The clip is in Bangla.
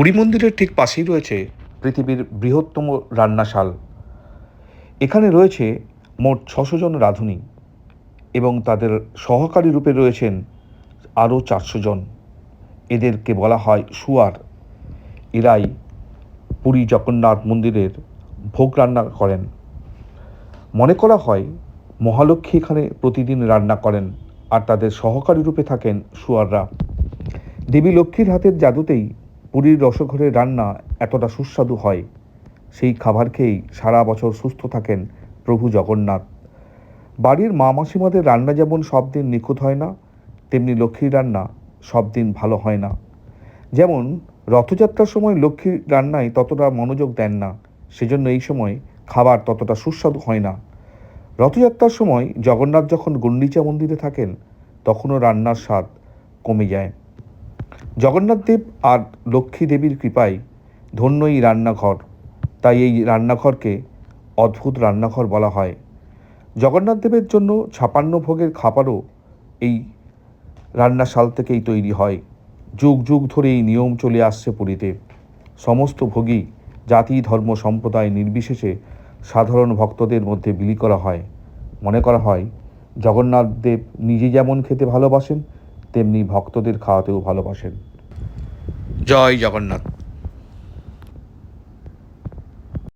পুরী মন্দিরের ঠিক পাশেই রয়েছে পৃথিবীর বৃহত্তম রান্নাশাল। এখানে রয়েছে মোট ছশো জন রাঁধুনি এবং তাদের সহকারী রূপে রয়েছেন আরও চারশো জন। এদেরকে বলা হয় সুয়ার। এরাই পুরী জগন্নাথ মন্দিরের ভোগ রান্না করেন। মনে করা হয় মহালক্ষ্মী এখানে প্রতিদিন রান্না করেন আর তাদের সহকারী রূপে থাকেন সুয়াররা। দেবী লক্ষ্মীর হাতের জাদুতেই পুরীর রসঘরের রান্না এতটা সুস্বাদু হয়, সেই খাবার খেয়েই সারা বছর সুস্থ থাকেন প্রভু জগন্নাথ। বাড়ির মা মাসিমাদের রান্না যেমন সব দিন নিখুঁত হয় না, তেমনি লক্ষ্মীর রান্না সব দিন ভালো হয় না। যেমন রথযাত্রার সময় লক্ষ্মীর রান্নায় ততটা মনোযোগ দেন না, সেজন্য এই সময় খাবার ততটা সুস্বাদু হয় না। রথযাত্রার সময় জগন্নাথ যখন গুন্ডিচা মন্দিরে থাকেন, তখনও রান্নার স্বাদ কমে যায়। জগন্নাথ দেব আর লক্ষ্মী দেবীর কৃপায় ধন্য এই রান্নাঘর। তাই এই রান্নাঘরকে অদ্ভুত রান্নাঘর বলা হয়। জগন্নাথদেবের জন্য ছাপান্ন ভোগের খাবারও এই রান্নাশাল থেকেই তৈরি হয়। যুগ যুগ ধরে এই নিয়ম চলে আসছে পুরীতে। সমস্ত ভোগই জাতি, ধর্ম, সম্প্রদায় নির্বিশেষে সাধারণ ভক্তদের মধ্যে বিলি করা হয়। মনে করা হয় জগন্নাথদেব নিজে যেমন খেতে ভালোবাসেন, তেমনি ভক্তদের খাওয়াতেও ভালোবাসেন। জয় জগন্নাথ।